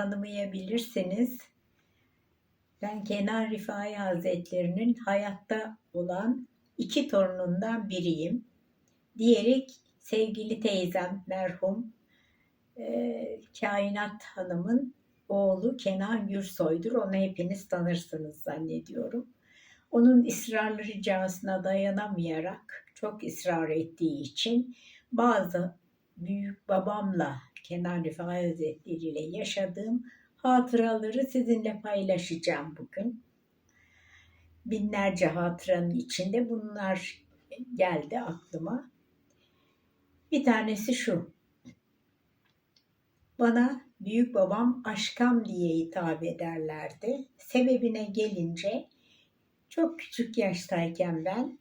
tanımayabilirsiniz. Ben Kenan Rifai Hazretlerinin hayatta olan iki torunundan biriyim. Diğeri sevgili teyzem merhum e, Kainat Hanım'ın oğlu Kenan Gürsoy'dur. Onu hepiniz tanırsınız zannediyorum. Onun ısrarlı ricasına dayanamayarak çok ısrar ettiği için bazı büyük babamla Kenan Rifai Hazretleri ile yaşadığım hatıraları sizinle paylaşacağım bugün. Binlerce hatıranın içinde bunlar geldi aklıma. Bir tanesi şu. Bana büyük babam aşkam diye hitap ederlerdi. Sebebine gelince çok küçük yaştayken ben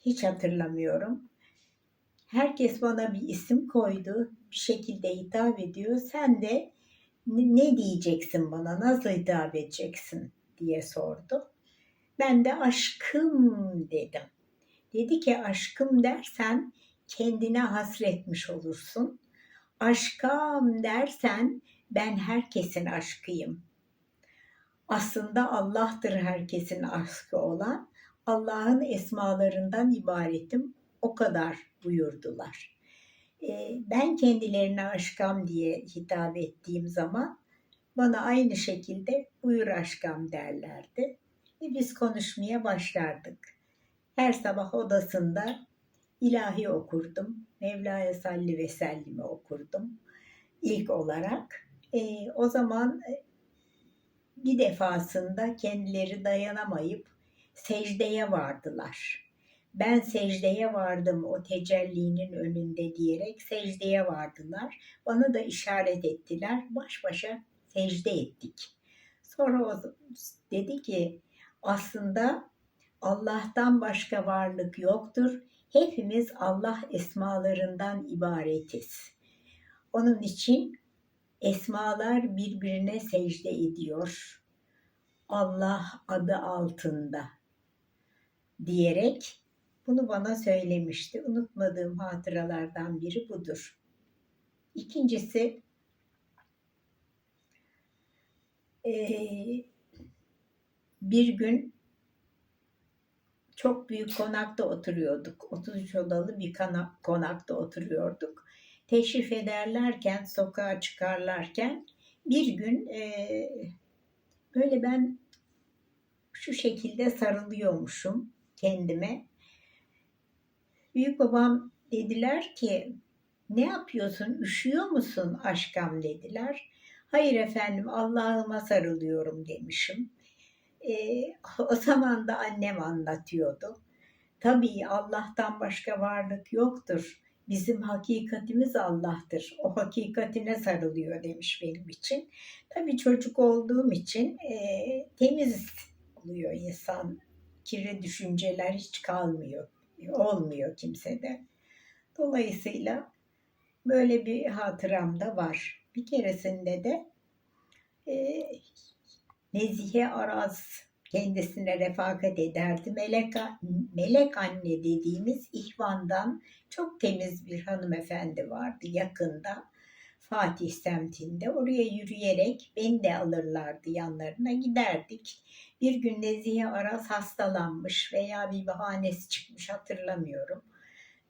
hiç hatırlamıyorum. Herkes bana bir isim koydu, şekilde hitap ediyor. Sen de ne diyeceksin bana, nasıl hitap edeceksin diye sordu. Ben de aşkım dedim. Dedi ki aşkım dersen kendine hasretmiş olursun. Aşkam dersen ben herkesin aşkıyım. Aslında Allah'tır herkesin aşkı olan. Allah'ın esmalarından ibaretim. O kadar buyurdular. Ben kendilerine aşkam diye hitap ettiğim zaman bana aynı şekilde buyur aşkam derlerdi. Ve biz konuşmaya başlardık. Her sabah odasında ilahi okurdum. Mevla'ya salli ve sellimi okurdum ilk olarak. E, o zaman bir defasında kendileri dayanamayıp secdeye vardılar. Ben secdeye vardım o tecellinin önünde diyerek secdeye vardılar. Bana da işaret ettiler. Baş başa secde ettik. Sonra o dedi ki aslında Allah'tan başka varlık yoktur. Hepimiz Allah esmalarından ibaretiz. Onun için esmalar birbirine secde ediyor. Allah adı altında diyerek bunu bana söylemişti. Unutmadığım hatıralardan biri budur. İkincisi bir gün çok büyük konakta oturuyorduk. 33 odalı bir konakta oturuyorduk. Teşrif ederlerken, sokağa çıkarlarken bir gün böyle ben şu şekilde sarılıyormuşum kendime. Büyük babam dediler ki ne yapıyorsun üşüyor musun aşkam dediler. Hayır efendim Allah'ıma sarılıyorum demişim. E, o zaman da annem anlatıyordu. Tabii Allah'tan başka varlık yoktur. Bizim hakikatimiz Allah'tır. O hakikatine sarılıyor demiş benim için. Tabii çocuk olduğum için e, temiz oluyor insan. Kirli düşünceler hiç kalmıyor. Olmuyor kimsede. Dolayısıyla böyle bir hatıram da var. Bir keresinde de e, Nezihe Araz kendisine refakat ederdi. Melek, Melek anne dediğimiz İhvan'dan çok temiz bir hanımefendi vardı yakında. Fatih semtinde. Oraya yürüyerek beni de alırlardı yanlarına giderdik. Bir gün Nezihe Aras hastalanmış veya bir bahanesi çıkmış hatırlamıyorum.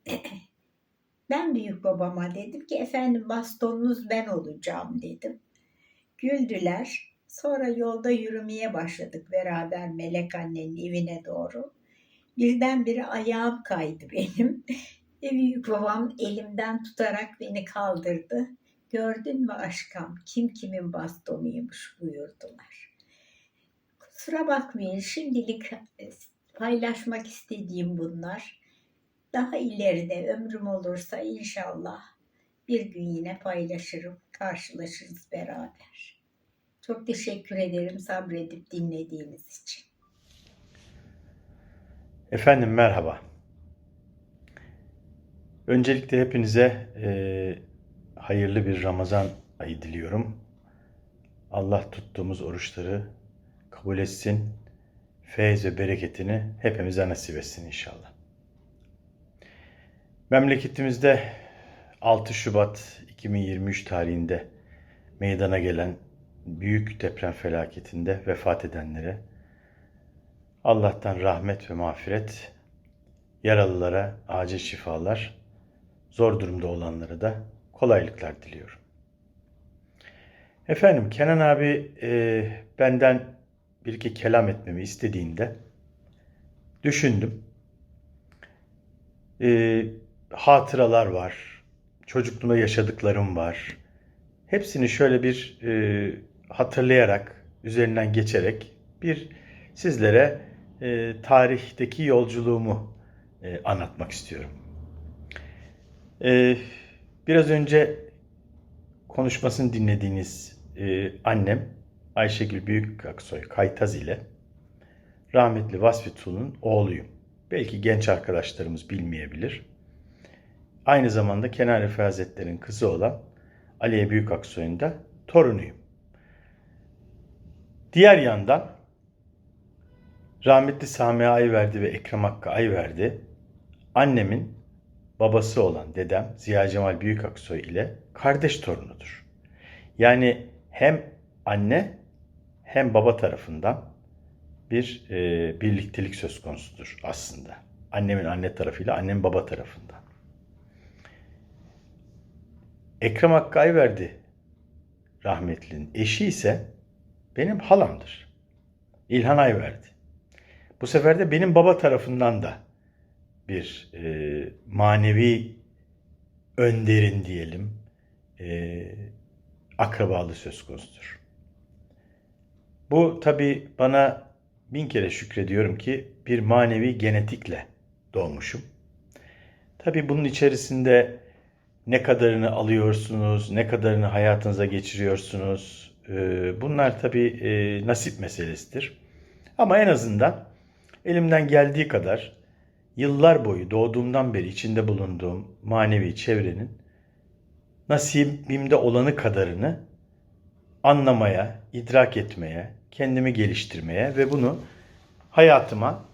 ben büyük babama dedim ki efendim bastonunuz ben olacağım dedim. Güldüler. Sonra yolda yürümeye başladık beraber Melek annenin evine doğru. Birdenbire ayağım kaydı benim. Ve büyük babam elimden tutarak beni kaldırdı. Gördün mü aşkım kim kimin bastonuymuş buyurdular. Kusura bakmayın şimdilik e, paylaşmak istediğim bunlar. Daha ileride ömrüm olursa inşallah bir gün yine paylaşırım, karşılaşırız beraber. Çok teşekkür ederim sabredip dinlediğiniz için. Efendim merhaba. Öncelikle hepinize e, hayırlı bir Ramazan ayı diliyorum. Allah tuttuğumuz oruçları kabul etsin. Feyz ve bereketini hepimize nasip etsin inşallah. Memleketimizde 6 Şubat 2023 tarihinde meydana gelen büyük deprem felaketinde vefat edenlere Allah'tan rahmet ve mağfiret, yaralılara acil şifalar, zor durumda olanlara da kolaylıklar diliyorum. Efendim Kenan abi e, benden bir iki kelam etmemi istediğinde düşündüm. E, hatıralar var, çocukluğumda yaşadıklarım var. Hepsini şöyle bir e, hatırlayarak, üzerinden geçerek bir sizlere e, tarihteki yolculuğumu e, anlatmak istiyorum. E, biraz önce konuşmasını dinlediğiniz e, annem Ayşegül Büyükaksoy Kaytaz ile rahmetli Vasfi Tuğ'un oğluyum. Belki genç arkadaşlarımız bilmeyebilir. Aynı zamanda Kenan Refi Hazretleri'nin kızı olan Aliye Büyükaksoy'un da torunuyum. Diğer yandan rahmetli Sami Ayverdi ve Ekrem Hakkı Ayverdi annemin babası olan dedem Ziya Cemal Büyükaksoy ile kardeş torunudur. Yani hem anne hem baba tarafından bir e, birliktelik söz konusudur aslında. Annemin anne tarafıyla annemin baba tarafından. Ekrem Hakkı Ayverdi rahmetlinin eşi ise benim halamdır. İlhan Ayverdi. Bu sefer de benim baba tarafından da bir e, manevi önderin diyelim e, akrabalığı söz konusudur. Bu tabi bana bin kere şükrediyorum ki bir manevi genetikle doğmuşum. Tabi bunun içerisinde ne kadarını alıyorsunuz, ne kadarını hayatınıza geçiriyorsunuz. e, bunlar tabi e, nasip meselesidir. Ama en azından elimden geldiği kadar yıllar boyu doğduğumdan beri içinde bulunduğum manevi çevrenin nasibimde olanı kadarını anlamaya, idrak etmeye, kendimi geliştirmeye ve bunu hayatıma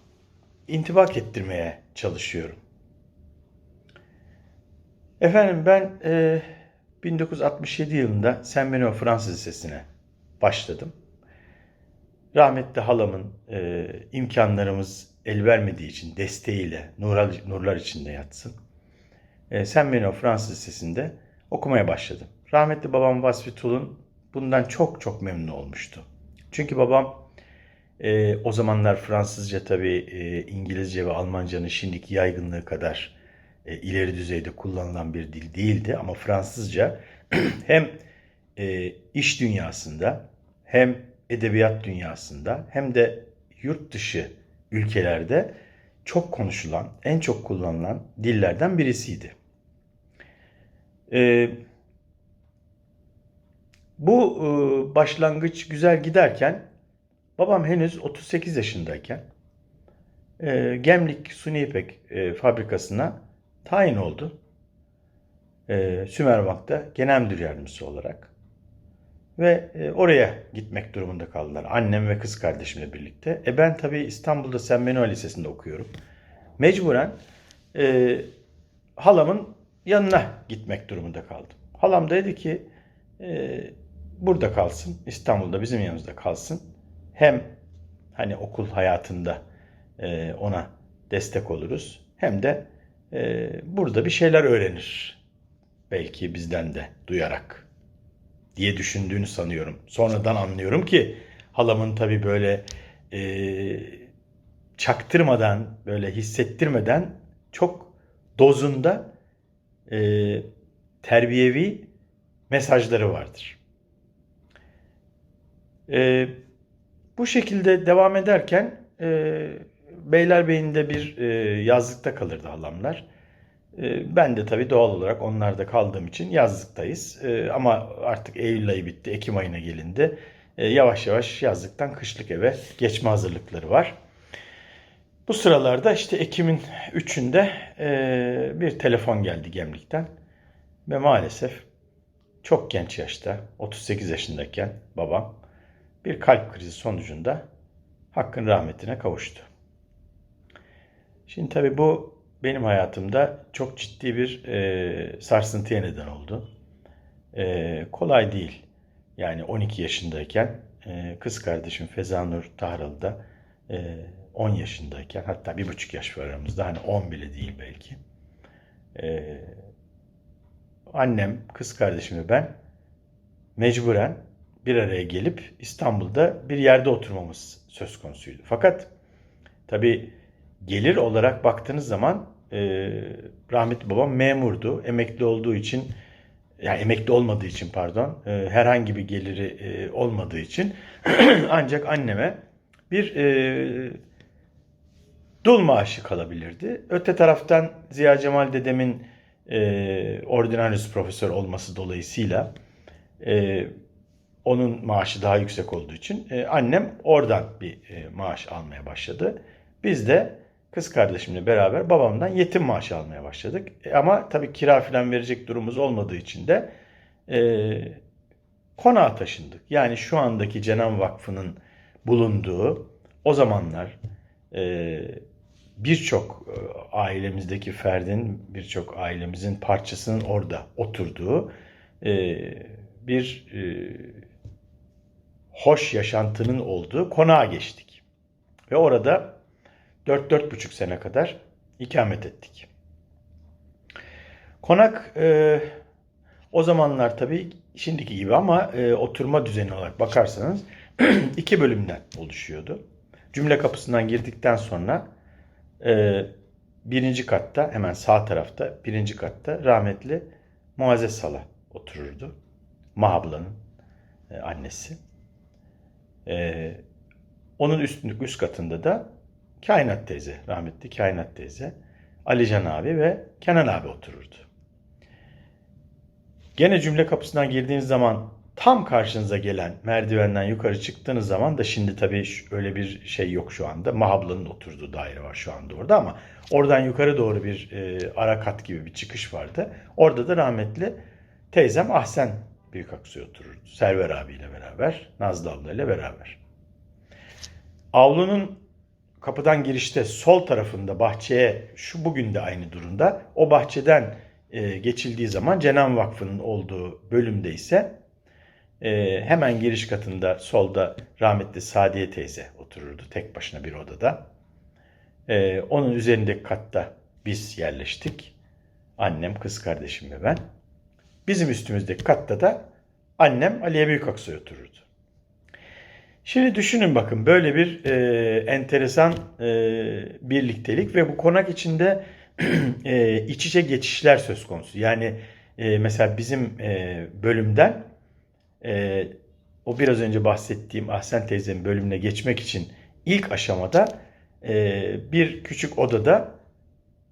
intibak ettirmeye çalışıyorum. Efendim ben e, 1967 yılında Saint Benoît Fransız Lisesi'ne başladım. Rahmetli halamın e, imkanlarımız el vermediği için desteğiyle nurlar, nurlar içinde yatsın. E, Saint Benoît Fransız Lisesi'nde okumaya başladım. Rahmetli babam Vasfi Tulun bundan çok çok memnun olmuştu. Çünkü babam e, o zamanlar Fransızca tabii e, İngilizce ve Almancanın şimdiki yaygınlığı kadar e, ileri düzeyde kullanılan bir dil değildi. Ama Fransızca hem e, iş dünyasında hem edebiyat dünyasında hem de yurt dışı ülkelerde çok konuşulan, en çok kullanılan dillerden birisiydi. E, bu e, başlangıç güzel giderken babam henüz 38 yaşındayken e, Gemlik Suni İpek e, fabrikasına tayin oldu. E, Sümerbank'ta genel müdür yardımcısı olarak. Ve e, oraya gitmek durumunda kaldılar. Annem ve kız kardeşimle birlikte. E ben tabii İstanbul'da Sen Manuel Lisesi'nde okuyorum. Mecburen e, halamın yanına gitmek durumunda kaldım. Halam dedi ki e, burada kalsın, İstanbul'da bizim yanımızda kalsın. Hem hani okul hayatında e, ona destek oluruz. Hem de e, burada bir şeyler öğrenir. Belki bizden de duyarak diye düşündüğünü sanıyorum. Sonradan anlıyorum ki halamın tabii böyle e, çaktırmadan, böyle hissettirmeden çok dozunda e, terbiyevi mesajları vardır. E, bu şekilde devam ederken e, Beylerbeyi'nde bir e, yazlıkta kalırdı halamlar. E, ben de tabii doğal olarak onlarda kaldığım için yazlıktayız. E, ama artık Eylül ayı bitti, Ekim ayına gelindi. E, yavaş yavaş yazlıktan kışlık eve geçme hazırlıkları var. Bu sıralarda işte Ekim'in 3'ünde e, bir telefon geldi Gemlik'ten. Ve maalesef çok genç yaşta, 38 yaşındayken babam bir kalp krizi sonucunda Hakk'ın rahmetine kavuştu. Şimdi tabii bu benim hayatımda çok ciddi bir e, sarsıntıya neden oldu. E, kolay değil. Yani 12 yaşındayken e, kız kardeşim Fezanur Tahralı da e, 10 yaşındayken hatta bir buçuk yaş var aramızda hani 10 bile değil belki. E, annem, kız kardeşim ve ben mecburen bir araya gelip İstanbul'da bir yerde oturmamız söz konusuydu. Fakat tabii gelir olarak baktığınız zaman e, rahmetli babam memurdu. Emekli olduğu için yani emekli olmadığı için pardon e, herhangi bir geliri e, olmadığı için ancak anneme bir e, dul maaşı kalabilirdi. Öte taraftan Ziya Cemal dedemin e, ordinarius profesör olması dolayısıyla e, onun maaşı daha yüksek olduğu için e, annem oradan bir e, maaş almaya başladı. Biz de kız kardeşimle beraber babamdan yetim maaşı almaya başladık. E, ama tabii kira falan verecek durumumuz olmadığı için de e, konağa taşındık. Yani şu andaki Cenan Vakfı'nın bulunduğu o zamanlar e, birçok e, ailemizdeki ferdin, birçok ailemizin parçasının orada oturduğu e, bir e, hoş yaşantının olduğu konağa geçtik. Ve orada 4-4,5 sene kadar ikamet ettik. Konak e, o zamanlar tabii şimdiki gibi ama e, oturma düzeni olarak bakarsanız iki bölümden oluşuyordu. Cümle kapısından girdikten sonra e, birinci katta hemen sağ tarafta birinci katta rahmetli Muazzez Sala otururdu. Mahablanın e, annesi. E, onun üstünlük üst katında da Kainat teyze, rahmetli Kainat teyze, Alican abi ve Kenan abi otururdu. Gene cümle kapısından girdiğiniz zaman tam karşınıza gelen merdivenden yukarı çıktığınız zaman da şimdi tabii öyle bir şey yok şu anda. Mahablanın oturduğu daire var şu anda orada ama oradan yukarı doğru bir e, ara kat gibi bir çıkış vardı. Orada da rahmetli teyzem Ahsen Büyük Aksu'ya otururdu. Server abiyle beraber, Nazlı ablayla beraber. Avlunun kapıdan girişte sol tarafında bahçeye şu bugün de aynı durumda. O bahçeden e, geçildiği zaman Cenan Vakfı'nın olduğu bölümde ise e, hemen giriş katında solda rahmetli Sadiye teyze otururdu tek başına bir odada. E, onun üzerindeki katta biz yerleştik. Annem, kız kardeşim ve ben. Bizim üstümüzdeki katta da annem Aliye Büyükaksoy otururdu. Şimdi düşünün bakın böyle bir e, enteresan e, birliktelik ve bu konak içinde e, iç içe geçişler söz konusu. Yani e, mesela bizim e, bölümden e, o biraz önce bahsettiğim Ahsen teyzemin bölümüne geçmek için ilk aşamada e, bir küçük odada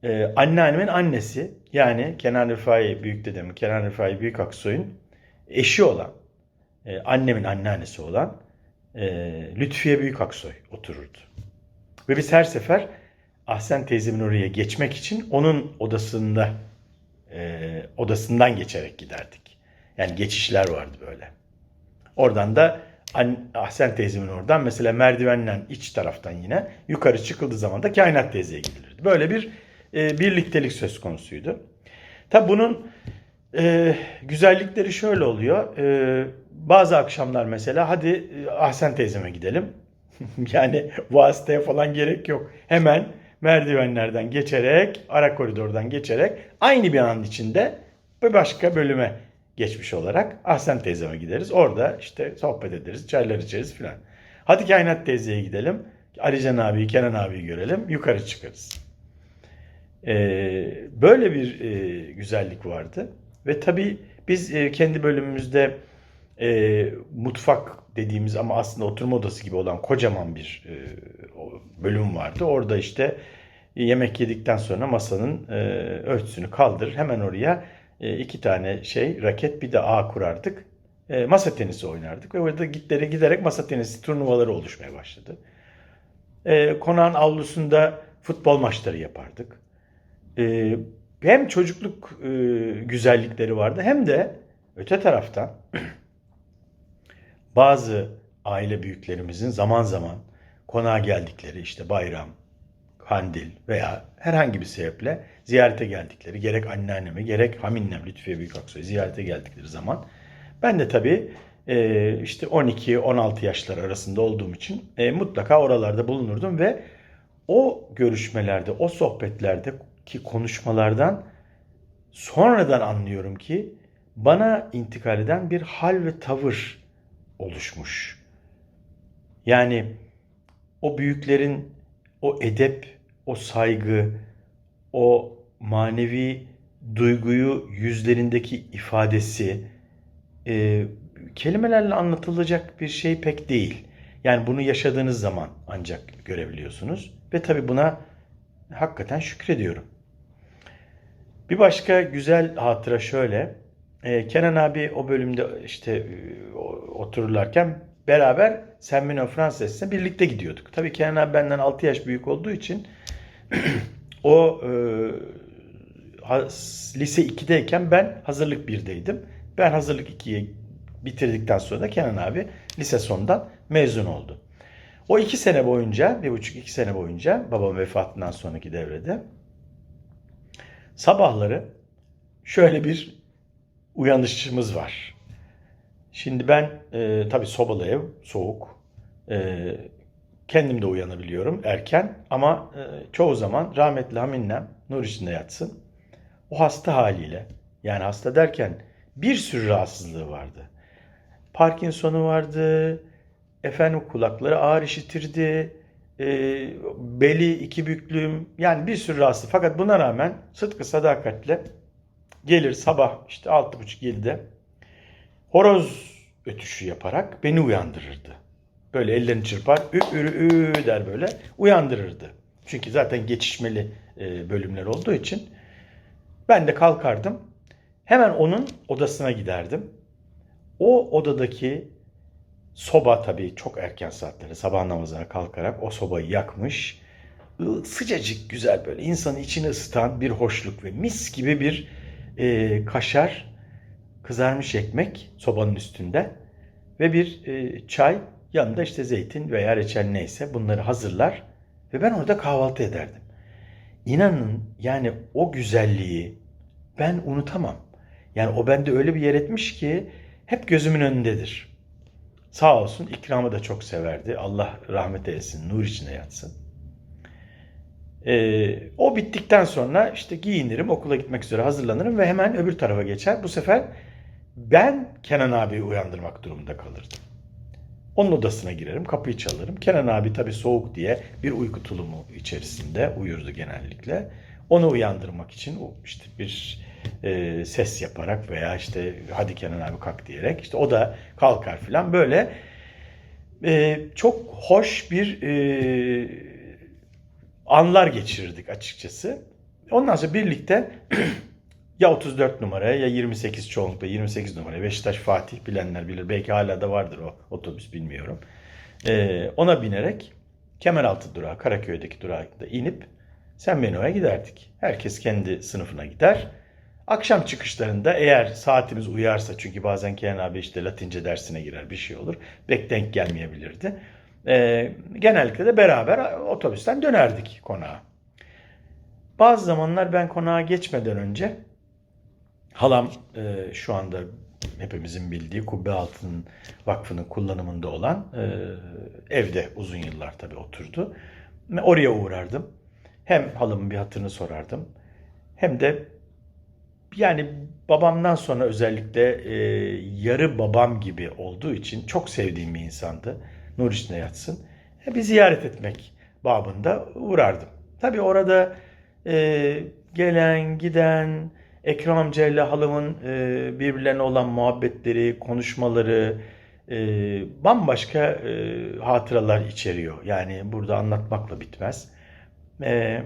e, anneannemin annesi yani Kenan Rıfai büyük dedem Kenan Rıfai Büyük Aksoy'un eşi olan e, annemin anneannesi olan e, Lütfiye Büyük Aksoy otururdu. Ve biz her sefer Ahsen teyzemin oraya geçmek için onun odasında e, odasından geçerek giderdik. Yani geçişler vardı böyle. Oradan da Ahsen teyzemin oradan mesela merdivenle iç taraftan yine yukarı çıkıldığı zaman da kainat teyzeye gidilirdi. Böyle bir e, birliktelik söz konusuydu. Tabi bunun e, güzellikleri şöyle oluyor. E, bazı akşamlar mesela hadi e, Ahsen teyzeme gidelim. yani vasıtaya falan gerek yok. Hemen merdivenlerden geçerek, ara koridordan geçerek aynı bir an içinde bir başka bölüme geçmiş olarak Ahsen teyzeme gideriz. Orada işte sohbet ederiz, çaylar içeriz filan. Hadi Kainat teyzeye gidelim. Alican abiyi, Kenan abiyi görelim. Yukarı çıkarız. Ee, böyle bir e, güzellik vardı. Ve tabii biz e, kendi bölümümüzde e, mutfak dediğimiz ama aslında oturma odası gibi olan kocaman bir e, bölüm vardı. Orada işte yemek yedikten sonra masanın e, örtüsünü kaldırır. Hemen oraya e, iki tane şey raket bir de ağ kurardık. E, masa tenisi oynardık ve orada giderek giderek masa tenisi turnuvaları oluşmaya başladı. E, konağın avlusunda futbol maçları yapardık. E, hem çocukluk e, güzellikleri vardı hem de öte taraftan bazı aile büyüklerimizin zaman zaman konağa geldikleri işte bayram, kandil veya herhangi bir sebeple ziyarete geldikleri gerek anneannemi gerek haminnem Lütfiye Büyükaksoy ziyarete geldikleri zaman ben de tabii e, işte 12-16 yaşlar arasında olduğum için e, mutlaka oralarda bulunurdum ve o görüşmelerde, o sohbetlerde ki konuşmalardan sonradan anlıyorum ki bana intikal eden bir hal ve tavır oluşmuş. Yani o büyüklerin o edep, o saygı, o manevi duyguyu yüzlerindeki ifadesi e, kelimelerle anlatılacak bir şey pek değil. Yani bunu yaşadığınız zaman ancak görebiliyorsunuz ve tabii buna hakikaten şükrediyorum. Bir başka güzel hatıra şöyle. Ee, Kenan abi o bölümde işte e, otururlarken beraber Saint Mino Franses'e birlikte gidiyorduk. Tabii Kenan abi benden 6 yaş büyük olduğu için o e, lise 2'deyken ben hazırlık 1'deydim. Ben hazırlık 2'yi bitirdikten sonra da Kenan abi lise sondan mezun oldu. O iki sene boyunca, bir buçuk iki sene boyunca babam vefatından sonraki devrede sabahları şöyle bir uyanışımız var. Şimdi ben e, tabii sobalı ev, soğuk. E, kendim de uyanabiliyorum erken ama e, çoğu zaman rahmetli Haminnem nur içinde yatsın. O hasta haliyle yani hasta derken bir sürü rahatsızlığı vardı. Parkinson'u vardı, efendim kulakları ağır işitirdi, e, beli iki büklüm yani bir sürü rahatsız. Fakat buna rağmen sıdkı sadakatle gelir sabah işte altı buçuk yedide horoz ötüşü yaparak beni uyandırırdı. Böyle ellerini çırpar, ü ürü ü der böyle uyandırırdı. Çünkü zaten geçişmeli e, bölümler olduğu için ben de kalkardım. Hemen onun odasına giderdim. O odadaki soba tabii çok erken saatlerde sabah namazına kalkarak o sobayı yakmış. Sıcacık güzel böyle insanın içini ısıtan bir hoşluk ve mis gibi bir e, kaşar kızarmış ekmek sobanın üstünde ve bir e, çay yanında işte zeytin veya reçel neyse bunları hazırlar ve ben orada kahvaltı ederdim. İnanın yani o güzelliği ben unutamam. Yani o bende öyle bir yer etmiş ki hep gözümün önündedir. Sağ olsun ikramı da çok severdi. Allah rahmet eylesin, nur içine yatsın. Ee, o bittikten sonra işte giyinirim, okula gitmek üzere hazırlanırım ve hemen öbür tarafa geçer. Bu sefer ben Kenan abiyi uyandırmak durumunda kalırdım. Onun odasına girerim, kapıyı çalarım. Kenan abi tabii soğuk diye bir uyku tulumu içerisinde uyurdu genellikle. Onu uyandırmak için işte bir e, ses yaparak veya işte hadi Kenan abi kalk diyerek işte o da kalkar falan böyle e, çok hoş bir e, anlar geçirirdik açıkçası. Ondan sonra birlikte ya 34 numaraya ya 28 çoğunlukla 28 numaraya Beşiktaş Fatih bilenler bilir. Belki hala da vardır o otobüs bilmiyorum. Ee, ona binerek Kemeraltı durağı Karaköy'deki durakta inip Sen Beno'ya giderdik. Herkes kendi sınıfına gider. Akşam çıkışlarında eğer saatimiz uyarsa çünkü bazen Kenan abi işte Latince dersine girer bir şey olur. Bek denk gelmeyebilirdi. Ee, genellikle de beraber otobüsten dönerdik konağa. Bazı zamanlar ben konağa geçmeden önce halam e, şu anda hepimizin bildiği Kubbe Altın Vakfı'nın kullanımında olan e, evde uzun yıllar tabii oturdu. Oraya uğrardım. Hem halamın bir hatırını sorardım. Hem de yani babamdan sonra özellikle e, yarı babam gibi olduğu için çok sevdiğim bir insandı. Nur içinde yatsın. E, bir ziyaret etmek babında uğrardım. Tabii orada e, gelen giden Ekrem amcayla halamın e, birbirlerine olan muhabbetleri, konuşmaları e, bambaşka e, hatıralar içeriyor. Yani burada anlatmakla bitmez. E,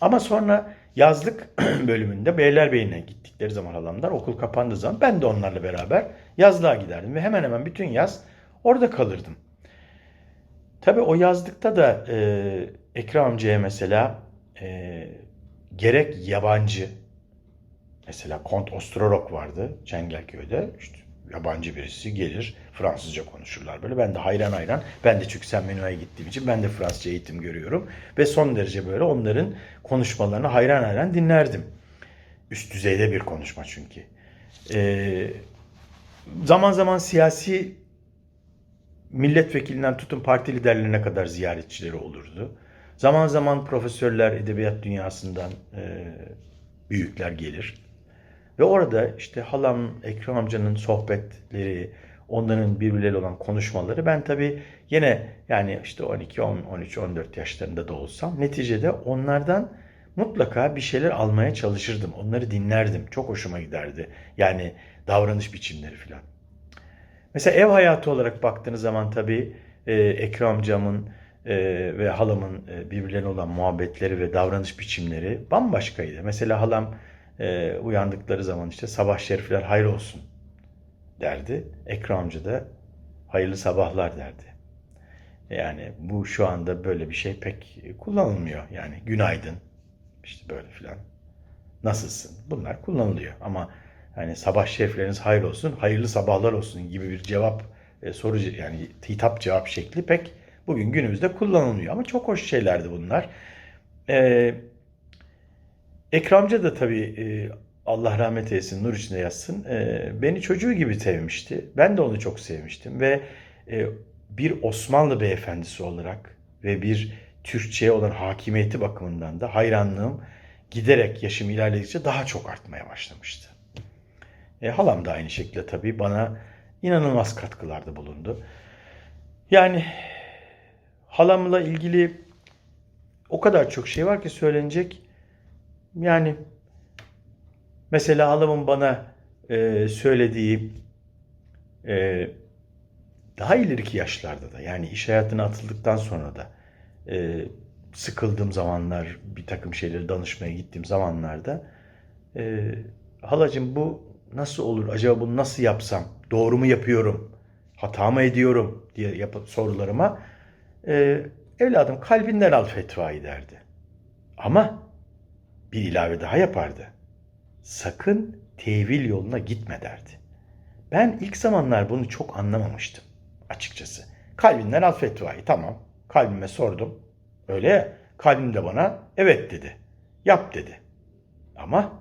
ama sonra yazlık bölümünde Beylerbeyi'ne gittikleri zaman halamlar okul kapandığı zaman ben de onlarla beraber yazlığa giderdim ve hemen hemen bütün yaz orada kalırdım. Tabii o yazlıkta da e, Ekrem amcaya mesela e, gerek yabancı mesela Kont Ostrorok vardı Çengelköy'de. İşte yabancı birisi gelir Fransızca konuşurlar böyle. Ben de hayran hayran. Ben de çünkü Sen Menua'ya gittiğim için ben de Fransızca eğitim görüyorum. Ve son derece böyle onların konuşmalarını hayran hayran dinlerdim. Üst düzeyde bir konuşma çünkü. Ee, zaman zaman siyasi milletvekilinden tutun parti liderlerine kadar ziyaretçileri olurdu. Zaman zaman profesörler, edebiyat dünyasından e, büyükler gelir. Ve orada işte halam, Ekrem amcanın sohbetleri, onların birbirleriyle olan konuşmaları ben tabii yine yani işte 12, 10, 13, 14 yaşlarında da olsam neticede onlardan mutlaka bir şeyler almaya çalışırdım. Onları dinlerdim. Çok hoşuma giderdi. Yani davranış biçimleri falan. Mesela ev hayatı olarak baktığınız zaman tabii e, Ekrem amcamın e, ve halamın e, birbirlerine olan muhabbetleri ve davranış biçimleri bambaşkaydı. Mesela halam e, uyandıkları zaman işte sabah şerifler hayır olsun derdi. Ekrem amca da hayırlı sabahlar derdi. Yani bu şu anda böyle bir şey pek kullanılmıyor. Yani günaydın işte böyle filan. Nasılsın? Bunlar kullanılıyor ama yani sabah şerifleriniz hayır olsun, hayırlı sabahlar olsun gibi bir cevap e, soru yani hitap cevap şekli pek bugün günümüzde kullanılmıyor ama çok hoş şeylerdi bunlar. Ee, Ekremca da tabii e, Allah rahmet eylesin, nur içinde yatsın. e, beni çocuğu gibi sevmişti. Ben de onu çok sevmiştim ve e, bir Osmanlı beyefendisi olarak ve bir Türkçe'ye olan hakimiyeti bakımından da hayranlığım giderek yaşım ilerledikçe daha çok artmaya başlamıştı. E, halam da aynı şekilde tabii bana inanılmaz katkılarda bulundu. Yani halamla ilgili o kadar çok şey var ki söylenecek. Yani mesela halamın bana e, söylediği e, daha ileriki yaşlarda da yani iş hayatına atıldıktan sonra da e, sıkıldığım zamanlar bir takım şeyleri danışmaya gittiğim zamanlarda e, halacığım bu nasıl olur? Acaba bunu nasıl yapsam? Doğru mu yapıyorum? Hata mı ediyorum? diye yap sorularıma e, evladım kalbinden al fetvayı derdi. Ama bir ilave daha yapardı. Sakın tevil yoluna gitme derdi. Ben ilk zamanlar bunu çok anlamamıştım açıkçası. Kalbinden al fetvayı tamam. Kalbime sordum. Öyle ya. Kalbim de bana evet dedi. Yap dedi. Ama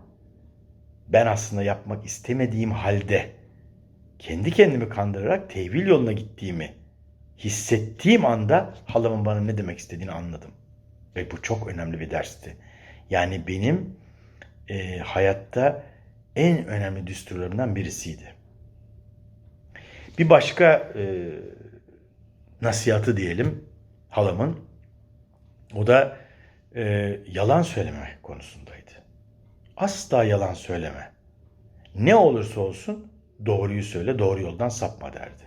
ben aslında yapmak istemediğim halde kendi kendimi kandırarak tevil yoluna gittiğimi hissettiğim anda halamın bana ne demek istediğini anladım. Ve bu çok önemli bir dersti. Yani benim e, hayatta en önemli düsturlarımdan birisiydi. Bir başka e, nasihatı diyelim halamın. O da e, yalan söyleme konusundaydı. Asla yalan söyleme. Ne olursa olsun doğruyu söyle, doğru yoldan sapma derdi.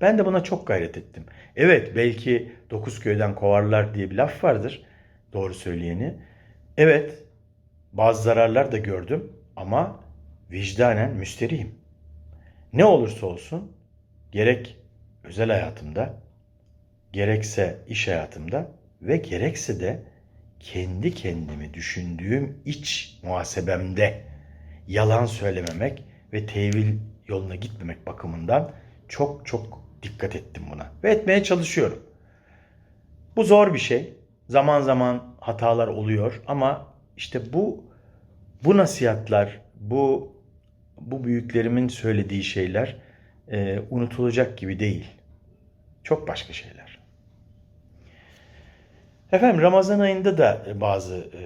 Ben de buna çok gayret ettim. Evet belki dokuz köyden kovarlar diye bir laf vardır. Doğru söyleyeni. Evet bazı zararlar da gördüm ama vicdanen müsterihim. Ne olursa olsun gerek özel hayatımda, gerekse iş hayatımda ve gerekse de kendi kendimi düşündüğüm iç muhasebemde yalan söylememek ve tevil yoluna gitmemek bakımından çok çok dikkat ettim buna ve etmeye çalışıyorum. Bu zor bir şey. Zaman zaman hatalar oluyor ama işte bu bu nasihatler, bu bu büyüklerimin söylediği şeyler e, unutulacak gibi değil. Çok başka şeyler. Efendim Ramazan ayında da bazı e,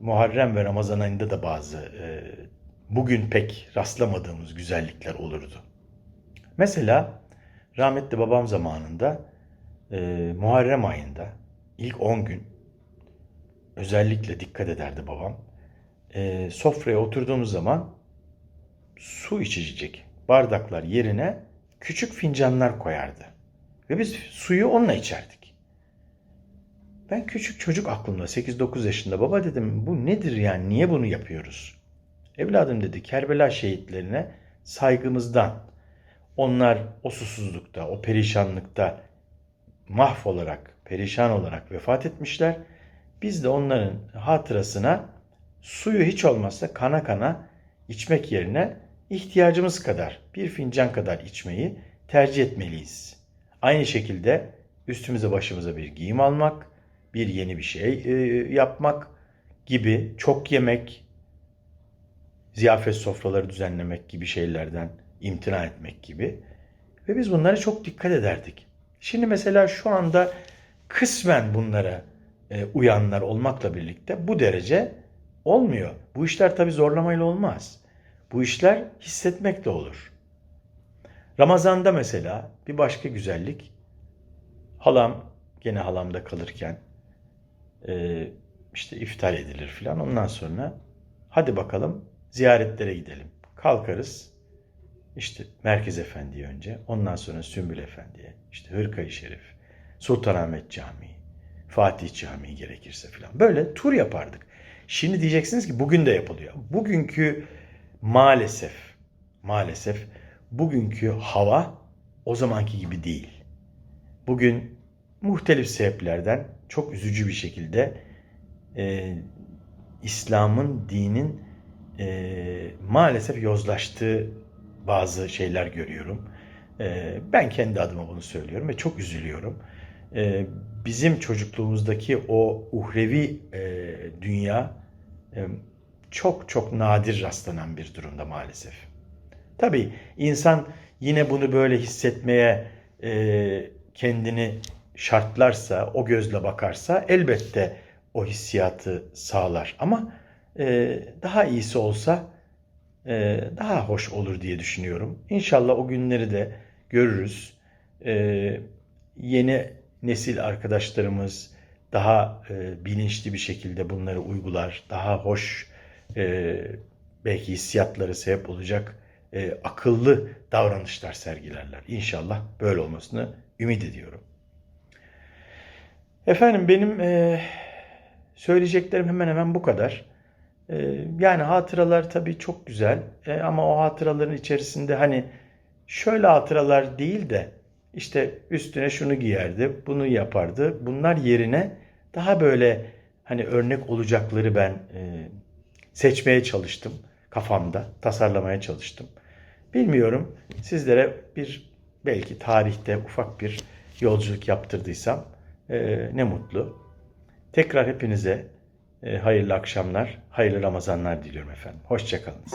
Muharrem ve Ramazan ayında da bazı e, bugün pek rastlamadığımız güzellikler olurdu. Mesela rahmetli babam zamanında e, Muharrem ayında ilk 10 gün özellikle dikkat ederdi babam. E, sofraya oturduğumuz zaman su içecek bardaklar yerine küçük fincanlar koyardı. Ve biz suyu onunla içerdik. Ben küçük çocuk aklımda 8-9 yaşında baba dedim bu nedir yani niye bunu yapıyoruz? Evladım dedi Kerbela şehitlerine saygımızdan onlar o susuzlukta, o perişanlıkta mahvolarak, perişan olarak vefat etmişler. Biz de onların hatırasına suyu hiç olmazsa kana kana içmek yerine ihtiyacımız kadar, bir fincan kadar içmeyi tercih etmeliyiz. Aynı şekilde üstümüze başımıza bir giyim almak, bir yeni bir şey e, yapmak gibi çok yemek, ziyafet sofraları düzenlemek gibi şeylerden imtina etmek gibi ve biz bunlara çok dikkat ederdik. Şimdi mesela şu anda kısmen bunlara e, uyanlar olmakla birlikte bu derece olmuyor. Bu işler tabii zorlamayla olmaz. Bu işler hissetmekle olur. Ramazanda mesela bir başka güzellik halam gene halamda kalırken e, işte iftar edilir filan. Ondan sonra hadi bakalım ziyaretlere gidelim. Kalkarız işte Merkez Efendi'ye önce, ondan sonra Sümbül Efendi'ye, işte Hırkayı Şerif, Sultanahmet Camii, Fatih Camii gerekirse filan. Böyle tur yapardık. Şimdi diyeceksiniz ki bugün de yapılıyor. Bugünkü maalesef, maalesef bugünkü hava o zamanki gibi değil. Bugün muhtelif sebeplerden çok üzücü bir şekilde e, İslam'ın, dinin e, maalesef yozlaştığı bazı şeyler görüyorum. E, ben kendi adıma bunu söylüyorum ve çok üzülüyorum. E, bizim çocukluğumuzdaki o uhrevi e, dünya e, çok çok nadir rastlanan bir durumda maalesef. Tabii insan yine bunu böyle hissetmeye e, kendini şartlarsa, o gözle bakarsa elbette o hissiyatı sağlar. Ama e, daha iyisi olsa e, daha hoş olur diye düşünüyorum. İnşallah o günleri de görürüz. E, yeni nesil arkadaşlarımız daha e, bilinçli bir şekilde bunları uygular. Daha hoş e, belki hissiyatları sebep olacak e, akıllı davranışlar sergilerler. İnşallah böyle olmasını ümit ediyorum. Efendim benim e, söyleyeceklerim hemen hemen bu kadar. E, yani hatıralar tabii çok güzel E, ama o hatıraların içerisinde hani şöyle hatıralar değil de işte üstüne şunu giyerdi, bunu yapardı. Bunlar yerine daha böyle hani örnek olacakları ben e, seçmeye çalıştım kafamda, tasarlamaya çalıştım. Bilmiyorum sizlere bir belki tarihte ufak bir yolculuk yaptırdıysam e, ne mutlu. Tekrar hepinize e, hayırlı akşamlar, hayırlı Ramazanlar diliyorum efendim. Hoşçakalınız.